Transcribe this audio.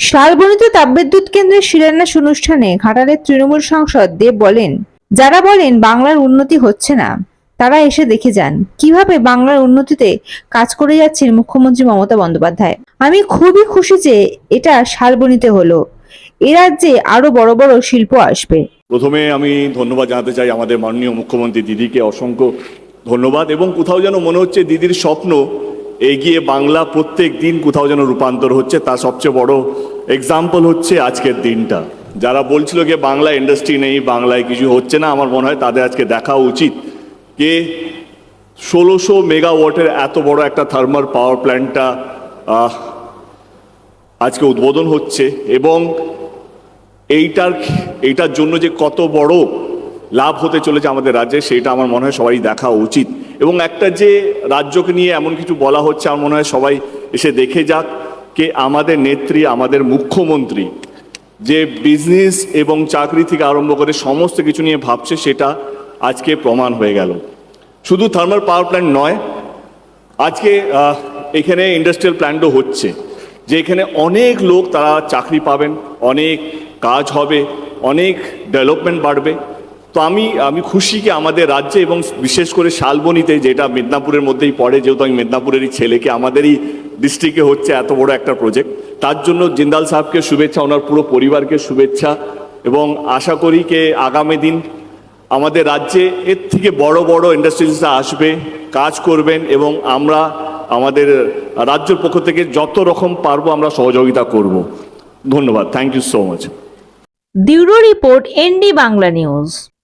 শালবনিত তাপবিদ্যুৎ কেন্দ্রের শিলান্যাস অনুষ্ঠানে ঘাটালের তৃণমূল সাংসদ দেব বলেন, যারা বলেন বাংলার উন্নতি হচ্ছে না, তারা এসে দেখে যান কীভাবে বাংলার উন্নতিতে কাজ করে যাচ্ছেন মুখ্যমন্ত্রী মমতা বন্দ্যোপাধ্যায়। আমি খুবই খুশি যে এটা শালবনিতে হলো। এ রাজ্যে আরও বড় বড় শিল্প আসবে। প্রথমে আমি ধন্যবাদ জানাতে চাই আমাদের মাননীয় মুখ্যমন্ত্রী দিদিকে অসংখ্য ধন্যবাদ এবং কোথাও যেন মনে হচ্ছে দিদির স্বপ্ন এগিয়ে বাংলা প্রত্যেক দিন কোথাও যেন রূপান্তর হচ্ছে, তার সবচেয়ে বড় এক্সাম্পল হচ্ছে আজকের দিনটা। যারা বলছিল যে বাংলা ইন্ডাস্ট্রি নেই, বাংলায় কিছু হচ্ছে না, আমার মনে হয় তাদের আজকে দেখা উচিত যে ষোলোশো মেগাওয়াটের এত বড় একটা থার্মাল পাওয়ার প্ল্যান্টটা আজকে উদ্বোধন হচ্ছে এবং এইটার এইটার জন্য যে কত বড় লাভ হতে চলেছে আমাদের রাজ্যে, সেটা আমার মনে হয় সবাই দেখা উচিত। এবং একটা যে রাজ্যকে নিয়ে এমন কিছু বলা হচ্ছে, আমার মনে হয় সবাই এসে দেখে যাক কে আমাদের নেত্রী, আমাদের মুখ্যমন্ত্রী, যে বিজনেস এবং চাকরি থেকে আরম্ভ করে সমস্ত কিছু নিয়ে ভাবছে, সেটা আজকে প্রমাণ হয়ে গেল। শুধু থার্মাল পাওয়ার প্ল্যান্ট নয়, আজকে এখানে ইন্ডাস্ট্রিয়াল প্ল্যান্টও হচ্ছে যে এখানে অনেক লোক তারা চাকরি পাবেন, অনেক কাজ হবে, অনেক ডেভেলপমেন্ট বাড়বে। তো আমি আমি খুশি কি আমাদের রাজ্যে এবং বিশেষ করে শালবনিতে যেটা মেদিনীপুরের মধ্যেই পড়ে, যেহেতু আমি মেদিনীপুরেরই ছেলেকে, আমাদেরই ডিস্ট্রিক্টে হচ্ছে এত বড় একটা প্রজেক্ট তার জন্য জিন্দাল সাহেবকে শুভেচ্ছা, ওনার পুরো পরিবারকে শুভেচ্ছা এবং আশা করি কে আগামী দিন আমাদের রাজ্যে এর থেকে বড় বড় ইন্ডাস্ট্রিজরা আসবে, কাজ করবেন এবং আমরা আমাদের রাজ্যের পক্ষ থেকে যত রকম পারব আমরা সহযোগিতা করব। ধন্যবাদ thank you so much bureau report ND Bangla news.